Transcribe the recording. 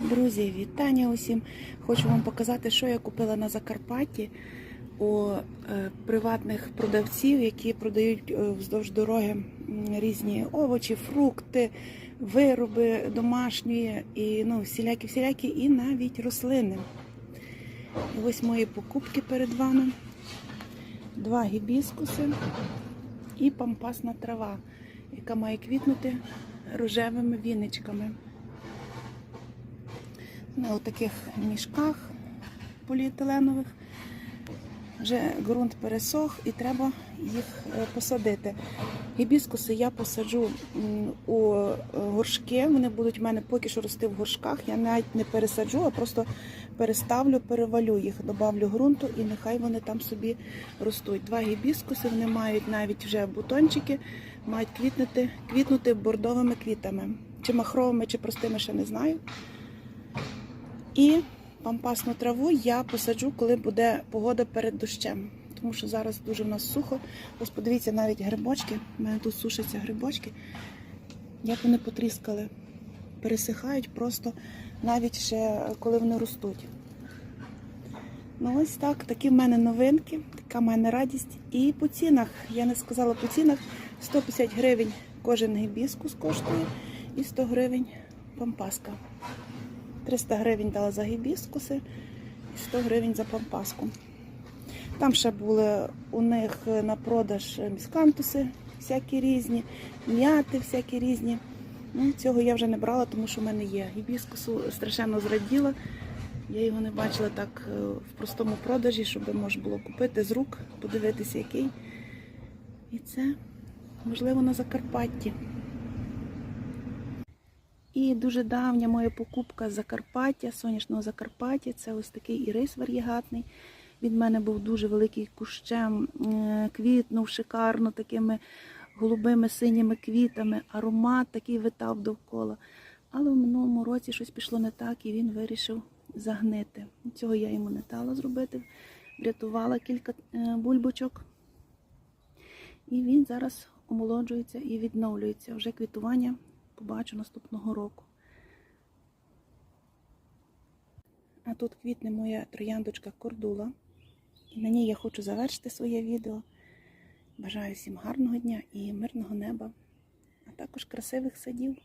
Друзі, вітання усім! Хочу вам показати, що я купила на Закарпатті у е, приватних продавців, які продають е, вздовж дороги різні овочі, фрукти, вироби домашні і ну, всілякі, всілякі, і навіть рослини. Ось мої покупки перед вами. Два гібіскуси і пампасна трава, яка має квітнути рожевими віничками на таких мішках поліетиленових. Вже ґрунт пересох і треба їх е, посадити. Гібіскуси я посаджу у е, горшки. Вони будуть в мене поки що рости в горшках. Я навіть не пересаджу, а просто переставлю, перевалю їх, добавлю ґрунту і нехай вони там собі ростуть. Два гібіскуси вони мають навіть вже бутончики, мають квітнути, квітнути бордовими квітами. Чи махровими, чи простими, ще не знаю. І пампасну траву я посаджу, коли буде погода перед дощем. Тому що зараз дуже в нас сухо. Ось подивіться, навіть грибочки. У мене тут сушаться грибочки. Як вони потріскали. Пересихають просто навіть ще коли вони ростуть. Ну ось так, такі в мене новинки, така в мене радість. І по цінах, я не сказала по цінах, 150 гривень кожен гібіскус коштує і 100 гривень пампаска. 300 гривень дала за гібіскуси і 100 гривень за пампаску. Там ще були у них на продаж міскантуси всякі різні, м'яти всякі різні. Ну, цього я вже не брала, тому що в мене є. Гібіскусу страшенно зраділа. Я його не бачила так е, в простому продажі, щоб можна було купити з рук, подивитися, який. І це, можливо, на Закарпатті. І дуже давня моя покупка Закарпаття, сонячного Закарпаття. Це ось такий ірис вар'єгатний. Від мене був дуже великий кущем, е, квітнув шикарно такими голубими синіми квітами, аромат такий витав довкола. Але в минулому році щось пішло не так, і він вирішив загнити. Цього я йому не дала зробити. Врятувала кілька е, бульбочок. І він зараз омолоджується і відновлюється. Вже квітування побачу наступного року. А тут квітне моя трояндочка кордула. І на ній я хочу завершити своє відео. Бажаю всім гарного дня і мирного неба, а також красивих садів.